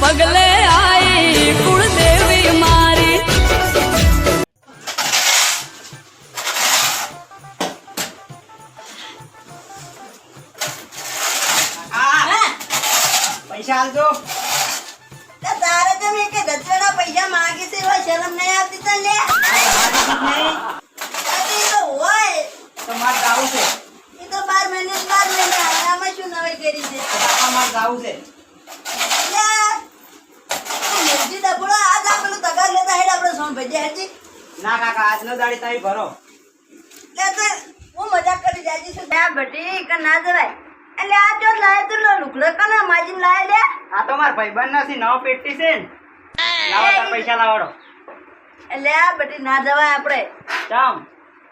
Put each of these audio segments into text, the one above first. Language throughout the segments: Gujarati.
પગલે આઈ કુળદેવી મારી પૈસા આલજો. તારે તો મેં કે દત્તના પૈસા માંગે છે એવા શરમ નહીં આવતી લે તો તો હોય. તો મારે જાવું છે. એ તો બાર મહિને બાર મહિને આમાં શું નવાઈ કરી છે? મારે જાવું છે. લે, તગાર લેતા હેડ આપણે સોન ભેજે હેડજી ના કાકા આજનો દાડી તારી ભરો. લે તો હું મજાક કરી જાજી છું. ત્યાં બટી કે ના જવાય. એટલે આ જો લાય તો લુકડો કને માજીન લાય લે. આ તો મારા ભાઈબંધ નથી નવ પેટી છે ને. લાવો તાર પૈસા લાવડો. એટલે આ બટી ના જવાય આપણે. ચમ.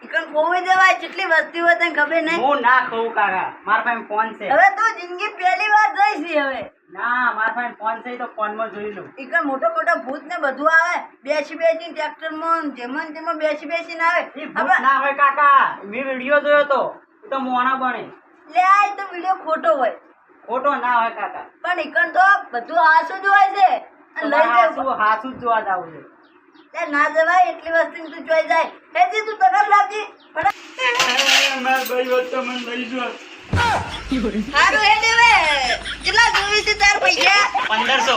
ઈકન ખોવાઈ જવાય કેટલી વસ્તી હોય તને ખબર નહીં. હું ના ખાઉં કાકા. મારા પાસે ફોન છે. હવે તું જિંદગી પહેલી વાર જોઈશ હવે. ના મારા પાસે ફોન છે તો ફોનમાં જોઈ લઉં ઈકન મોટો મોટો ભૂત ને બધું આવે. બેસી બેસી ટ્રેક્ટરમાં જેમાં તેમાં બેસી બેસીને આવે. ભૂત ના હોય કાકા. મેં વીડિયો જોયો તો. તો મોણા બને. લે આ તો વિડિયો ખોટો હોય. ખોટો ના હોય કાકા. પણ ઈકન તો બધું હાસું જ હોય છે. લઈ હાસુ જવું હાસુ જ જોવા જાવું છે. ના જવાય એટલી વસ્તુ તું જોઈ જાય. હેજી તું તગર લાગી પણ મારા ભાઈ વચ્ચે મને લઈ જો હારું હેડ હવે. કેટલા જોવી છે તાર પૈસા? પંદરસો.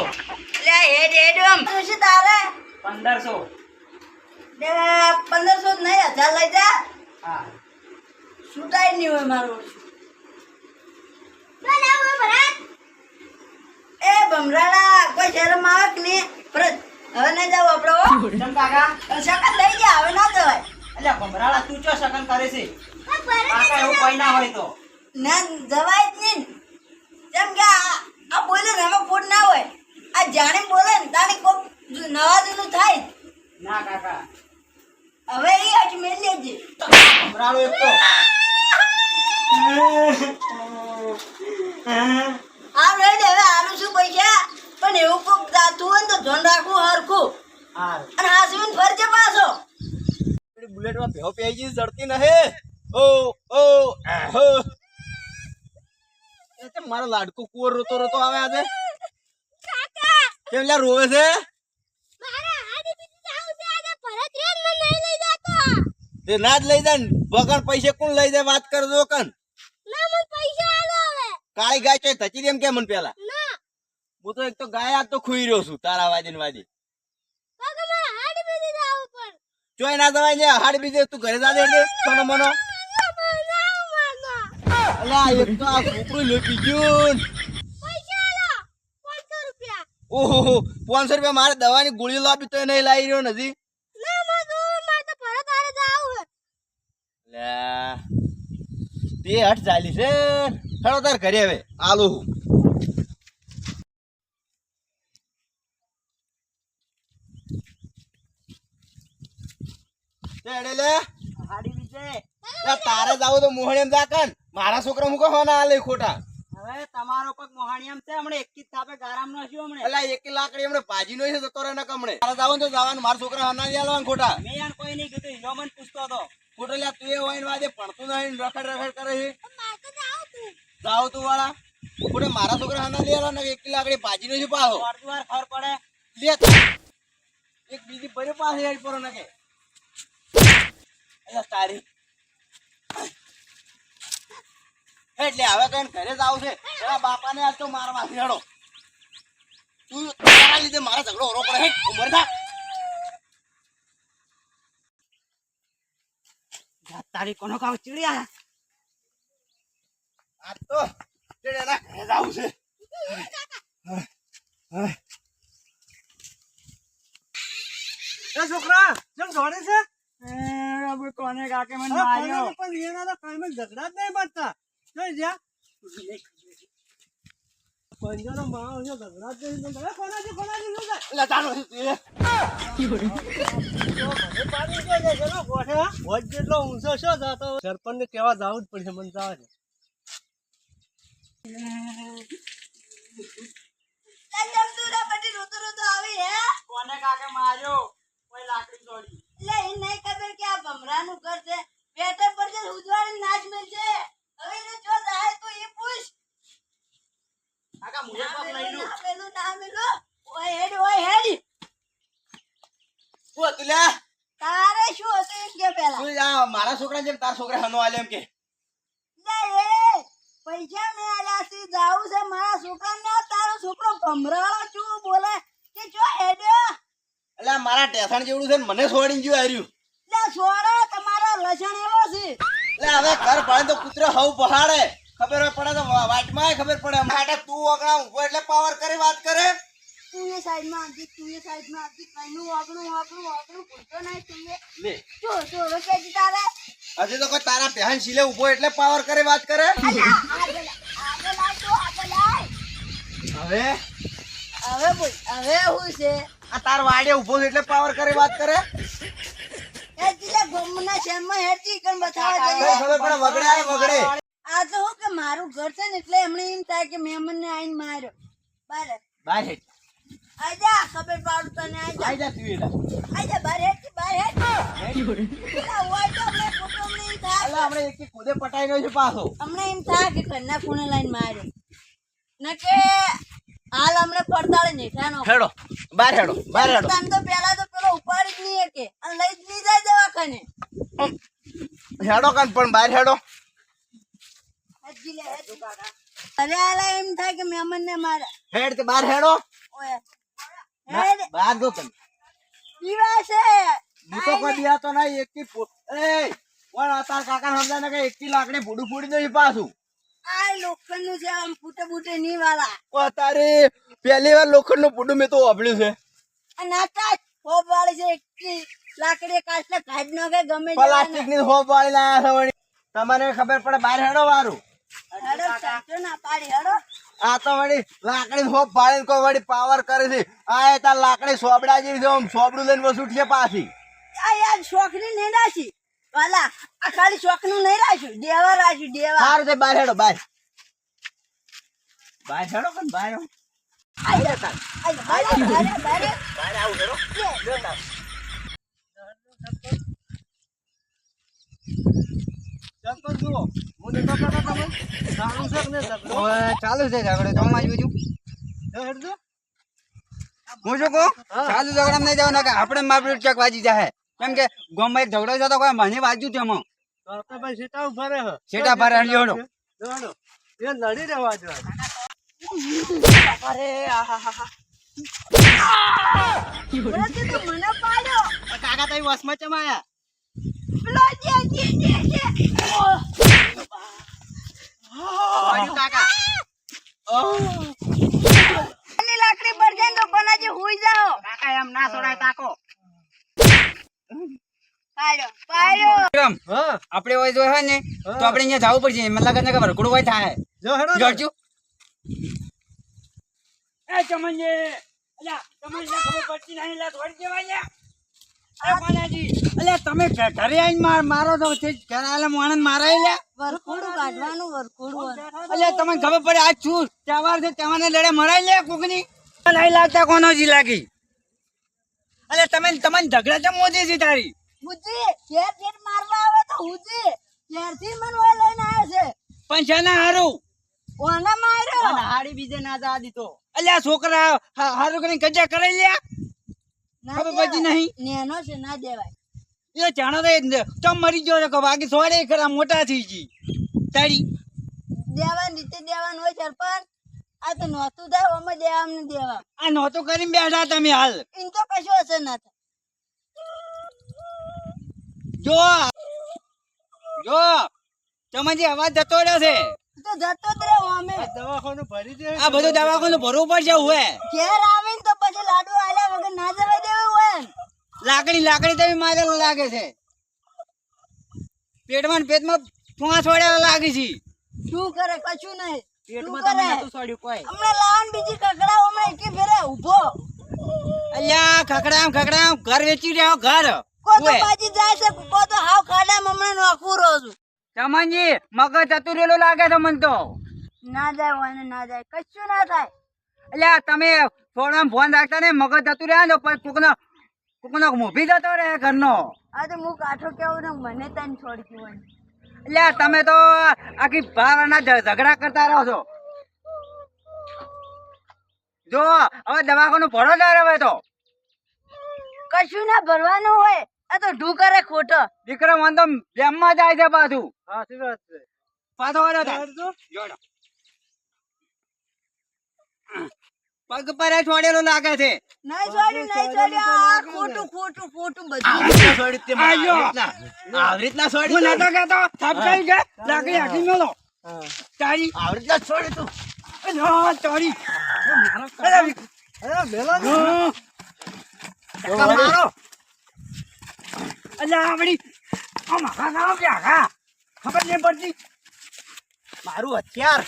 લે હેડ હેડ આમ છે તારે? પંદરસો. પંદરસો જ નહીં હજાર લઈ જા. હા. છૂટાય નહીં હોય મારું. એ ભમરાડા કોઈ શરમ આવે કે નહીં? ભરત હવે ના જાવ આપણે હો. ચમ કાકા? સકન લઈ જા હવે ના જવાય. અલ્યા ભમરાળા તું ચો શકન કરે છે? કાકા એવું કોઈ ના હોય તો. ના જવાય જ નહીં. જેમ કે આ બોલે ને એમાં ફૂટ ના હોય. આ જાણે બોલે ને તાણે કોક નવા જૂનું થાય. ના કાકા. હવે એ મેળ લેજે ભમરાળો એક તો. આ રહી દે હવે આનું શું પૈસા? પણ એવું કોક જાતું હોય ને તો ધ્યાન રાખવું હરખું. હારું. અને હાસવીન ફરજે પાછો. બુલેટમાં માં પ્યાઈ જઈ જડતી નહે. ઓ ઓ આહો. મારો લાડકો કુવર રોતો રોતો આવે આજે? કેમ લ્યા રોવે છે? તે ના જ લઈ જાય ને. વગર પૈસે કોણ લઈ જાય વાત કરજો કન. કાળી ગાય ચોય થચી એમ કે મને પેલા? હું તો એક તો ગાય આજ તો ખુઈ રહ્યો છું તારા વાજે ને વાજે ચોય ના જવાય ને હાડ બીજે તું ઘરે જા દે મનો અલા એક તો આ છોકરું લોપી ગયું ઓહો પાંચસો રૂપિયા મારે દવાની ગોળીઓ લાવી તો નહીં લાવી રહ્યો નથી. તે હટ ચાલી છે હેડો તાર ઘરે હવે આલુ હું. તારે જાવ તો મોહણી જા કન. મારા છોકરા મુકો હોના આલે ખોટા. હવે તમારો પગ મોહાણીયમ છે હમણે એક જ થાપે ગારામ નો છું હમણે. એક લાકડી હમણે ભાજી નો છે જતો રહે ને કમણે જાવ તો જવાનું મારા છોકરા હના નહીં આલવાના ખોટા. મેં યાર કોઈ નહીં કીધું હીરો મને પૂછતો હતો. ખોટો લ્યા તું એ હોય ને વાદે ભણતું નહીં રખડ રખડ કરે છે. જાવ તું. વાળા? ખોટે મારા છોકરા હના લઈ આલવાના એક લાકડી ભાજી નો છે પાછો? વાર ખબર પડે. લે એક બીજી ભરે પાસે હેડ પર નાખે અલ્યા તારી એટલે હવે કઈ ઘરે જ આવશે એના બાપાને આજ તો મારવા હેડો. તું તારા લીધે મારા ઝઘડો ઓરો પડે. ઉમર થા તારી કોનો કાવ ચીડિયા આજ તો તેડે એના ઘરે જ આવશે એ છોકરા જેમ દોડે છે? કોને કાકે મને માર્યો? પણ એના ઝઘડા જ નહીં પડતા જોઈ જા પંજાનો માણસ છે નહીં છે છે, જેટલો ઊંચો છો સરપંચ ને કેવા જવું જ પડશે મને જવા કોને કાકે માર્યો? કોઈ લાકડી એ નહીં ખબર કે આ ભમરાનું ઘર છે. પેટર પર જે ઉજવાળી નાચ મેલ છે મારા છોકરા જેમ તારા છોકરા હનો આલે એમ કે. પૈસા મે આલ્યા સી જાવું છે મારા છોકરા ને તારો છોકરો ભમરાળો છું બોલે કે જો હેડ્યો એટલે મારા ટેસણ જેવડું છે મને છોડી ગયું આર્યું એટલે છોડે તમારો લસણ એવો છે. એટલે હવે ઘર પડે તો કૂતરો હવ પહાડે ખબર પડે તો વાટમાં ખબર પડે માટે તું ઓગણા ઊભો એટલે પાવર કરી વાત કરે. તું એ સાઈડમાં આવજી તું એ સાઈડમાં આવજી. કઈનું વાગણું વાગણું વાગણું ભૂલતો નહીં તું એ લે. જો જો હવે કેજી તારે. હજી તો કોઈ તારા પહેન શીલે ઊભો એટલે પાવર કરે વાત કરે. હવે? હવે બોલ હવે હું છે? આ તાર વાડે ઊભો છે એટલે પાવર કરી વાત કરે. ગમના શહેરમાં હેઠી કણ બતાવવા જઈએ? ખબર પડે વગડે વગડે. આ તો હું કે મારું ઘર છે ને એટલે એમણે એમ થાય કે મહેમાન ને આઈને માર્યો. બાર. બાર હેઠ આજા ખબર પાડું તને આજા આજા તું આજા બાર હેઠ બાર હેઠ પેલા હોય તો અમને કુટુંબ એમ થાય અલા આપણે એક કુદે પટાઈ ગયો છે પાછો. અમને એમ થાય કે ઘરના ખૂણે લાઈન માર્યો. ન કે હાલ અમને પડતાળે નેઠાનો હેડો બાર હેડો બાર હેડો. તને તો પેલા તો પેલો ઉપાડી જ નહીં કે અને લઈ જ નહીં જાય દવાખાને. હેડો કાન પણ બાર હેડો. અરે આલા એમ થાય કે મેમન ને મારે. હેડ તો બાર હેડો. ઓય હેડ. બાર દો તમે. પીવા છે. હું તો કોઈ દિયા તો નહીં એકથી એ પણ આ તાર કાકા સમજાય ને કે એકથી લાકડી ફૂડું ફૂડી દઈ પાછું. આ લોખંડનું છે આમ ફૂટે ફૂટે નહીં વાળા ઓ તારે પહેલી વાર લોખંડનું ફૂડું મેં તો વાપર્યું છે. અને આ હોપ વાળી છે લાકડી કાચને કાઢ ગમે પ્લાસ્ટિકની હોપ વાળી લાયા છે તમારે ખબર પડે બાર હેડો વારું. હેડો ચાલજો ના પાડી હેડો. આ તો વળી લાકડી હોપ વાળીને કોઈ વળી પાવર કરે છે. આ તાર લાકડી સોબડા જેવી છે આમ સોબડું લઈને વસૂટ છે પાછી. આ યાર શોખની નહીં રાશી વાલા આ ખાલી શોખનું નહીં રાખ્યું. દેવા રાખ્યું દેવા. સારું તે બાર હેડો બાર. બાર હેડો કે બાર હેડો. આઈ જા તાર. આઈ જા, બારે, બારે, બારે. બાર આવું હેડો. જુઓ. હું નતો કરતો ચાલુ છે કે નહીં ઝઘડો? તો હું આજુ છું હે, શું કહું. ચાલુ ઝઘડા નહીં જવાનું આપણે મારું ચક વાજી જાય કેમ કે ગામમાં એક ઝઘડો છે તો કોઈ મને વાંચ્યું છે એમાં તો આપણે ભાઈ સીટા ઊભા રહે હે. સીટા. એ લડી રહેવા જો અરે આહાહા. મને પાડ્યો કાકા તમે વસમાં ચમાયા પેલો જે જે જે જે. કાકા? આની લાકડી પર જાય તો કોનાથી હુઈ જાઓ. કાકા એમ ના છોડાય તાકો પાડ્યો પાડ્યો વિક્રમ હા આપણે હોય હોય ને તો આપણે અહીંયા જવું પડશે. મને લાગે કે વરઘોડું હોય થાય. જો હેડો જોડજો. એ ચમનજી અલ્યા તમને ખબર પડતી નહીં લે થોડી દેવાય લે અરે માનાજી અલ્યા તમે ઘરે આવીને માર- મારો તો ઘરે આલે મોણન મારાય લે વરખોડું કાઢવાનું વરખોડું અલ્યા તમને ખબર પડે આ છું તહેવાર છે તહેવારને લડે મરાય લે કોકની? નહીં લાગતા કોનો જી લાગી? અલ્યા તમે તમને ઝઘડા કેમ મોજી છે તારી? બુજી ઘેર ઘેર મારવા આવે તો હુજી ઘેરથી મને ઓય લઈને આવ્યો છે. પણ છે ને હારું? ઓને માર્યો. હાડી બીજે ના જા દીધો અલ્યા છોકરા હારું કરીને કજા કરાઈ લ્યા? ના. પડતી નહીં? નેનો છે ના દેવાય. એ જાણો જ- ચમ મરી ગયો કે બાકી સોડે ખરા મોટા થઈ ગઈ. તારી? દેવાની રીતે દેવાનું હોય સરપંચ આ તો નહોતું થાય દેવા દેવાનું દેવા. આ નહોતું કરીને બેઠા તમે હાલ. એમ તો કશું અસર ના થાય. જો જો તમારી અવાજ જતો રહ્યો છે. તો જતો જ રહે અમે. દવાખાનું ભરી દે. આ બધું દવાખાનું ભરવું પડશે હવે ઘેર આવીને તો પછી લાડુ આલ્યા વગર ના જવાય દેવું હોય ને. લાકડી લાકડી તમે મારેલો લાગે છે. પેટમાં પેટમાં ફોંસ વળેલા લાગે છે. શું કરે કશું નહીં. પેટમાં કરે તમે નતું સડ્યું કોઈ. હમણાં લાવન બીજી કકડા હમણાં એકી ફેરે ઊભો અલ્યા ખકડામ ખકડામ ઘર વેચી રહ્યો ઘર. કો તો ઓય. જાય છે કો તો હાવ ખાડામાં હમણાં નોખું રહું છું. મગજ ચતુરેલો લાગે છે મને તો. ના જાય હોય ને જાય. કશું ના થાય. અલ્યા તમે થોડા ફોન રાખતા ને મગજ જતું રહ્યા ને પછી કોકનો કોકનો મોભી જતો રહે ઘરનો. આ તો હું કાઠો કેવું ને મને તને છોડતી હોય. અલ્યા તમે તો આખી ભાવના ઝઘડા કરતા રહો છો. જો હવે દવાખાનું ભરો જ હવે તો. કશું ના ભરવાનું હોય આ તો ઢુ કરે ખોટો. દીકરો મન તો બેમમાં જાય છે પાછું. સાચી વાત છે? પાછો આવ્યો હેડજો. પગ પર છોડેલો લાગે છે. નહીં છોડ્યું નહીં છોડ્યું આ ખોટું ખોટું ખોટું બધું. આવી તે આવી રીતના- આવી હું નતો કહેતો થાપકાઈ કે લાકડી આખી મેલો તારી. આવી રીતના છોડી તું. અલ્યા, તારી. અરે, અરે મેલો ને. હા. ધક્કા મારો. અલ્યા આવડી આ માખા ખાવા કે આખા ખબર નહીં પડતી. મારું હથિયાર.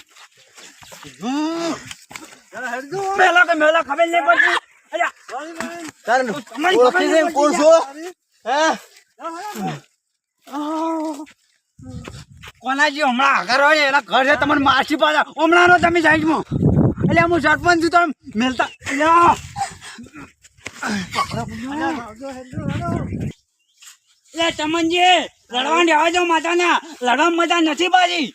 મેલો કે મેલો ખબર નહીં પડતી. અલ્યા. વાળી વાળી. તારે ઓળખી ખબર કોણ છો? હે? કોનાજી હમણાં આગળ હોય એના ઘર છે તમને માસી પાછા હમણાંનો તમે સાઈડમાં એટલે હું સરપંચ છું તમે મેલતા. એટલે ચમનજી લડવા દેવા જો માતાના. લડવા મજા નથી પાછી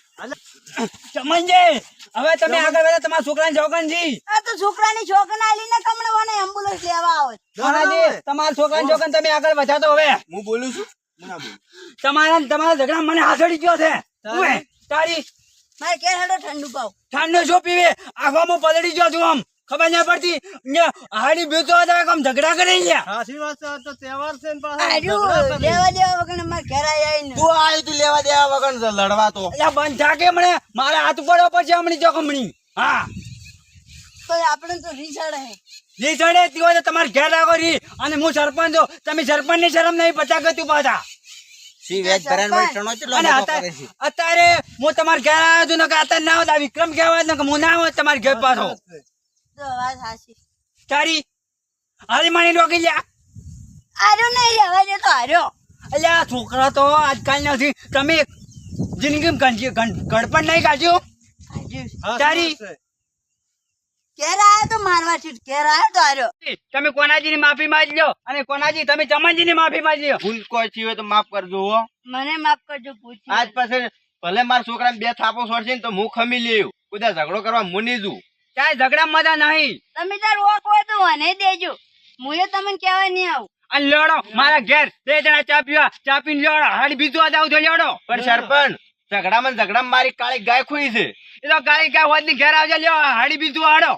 ચમનજી હવે તમે આગળ વધો તમારા છોકરાને જોગનજી. આ તો છોકરાની છોકરા આલીને કમણે વને એમ્બ્યુલન્સ લેવા આવો. કોનાજી તમારા છોકરાને જોગન તમે આગળ વધાતો હવે. હું બોલું છું? હું ના બોલું. તમારા તમારા ઝઘડા મને હાથડી ગયો છે. તારી? મારે કે હેડો ઠંડુ પાવ. ઠંડો જો પીવે? આખોમાં પલળી ગયો છું આમ. ખબર ના પડતી? હાડી બેતો હતા કમ ઝઘડા કરી ગયા સાચી વાત છે તો તહેવાર છે ને પાછા. આર્યું ઝઘડા કરે. લેવા દેવા વગર મારે ઘેર આવીને તું આવ્યું તું લેવા દેવા વગર લડવા તો. અલ્યા બંધ થાકે મને? મારે હાથ પડો પછી હમણી ચોકમણી હા. તો આપણે તો રીસાડે હે. રી ચડે તી હોય તમારે ઘેર રાખો રી. અને હું સરપંચ છો. તમે સરપંચની શરમ નહીં પચા ગતું પાછા. અત્યારે હું તમારે ઘેર આવ્યો છું ને અત્યારે ના હોત વિક્રમ કહેવાય ને હું ના હોત તમારે ઘેર પાછો. તો વાત હાચી. તારી હારી માની રોકી લ્યા આર્યો નહીં રહેવા દે તો આર્યો અલ્યા છોકરા તો આજકાલ નથી. તમે જિંદગી ગણપણ નહીં કાઢ્યું તારી વાત છે. તો મારવા છે. ઘેર આવ્યો તો આર્યો તમે કોનાજી ની માફી માંગી લો અને કોનાજી તમે ચમનજી ની માફી માંગી લો ભૂલ કોઈ થી તો માફ કરજો હો. મને માફ કરજો પૂછી આજ પછી ભલે મારા છોકરાને બે થાપો છોડશે ને તો હું ખમી લેવું બધા ઝઘડો કરવા મુની જુ ક્યાંય ઝઘડા મજા નહીં. તમે તાર ઓક હોય તો મને દેજો. મુએ તમને કહેવા નહીં આવું. અને લેવડો મારા ઘેર બે જણા ચા પીવા ચા પીને લેવડો હાડી બીજું આ જાવ તો લેવડો. પણ સરપંચ ઝઘડામાં ઝઘડામાં મારી કાળી ગાય ખોઈ છે. એ તો કાળી ગાય હોતની ઘેર આવજો લ્યો હાડી બીજું હાડો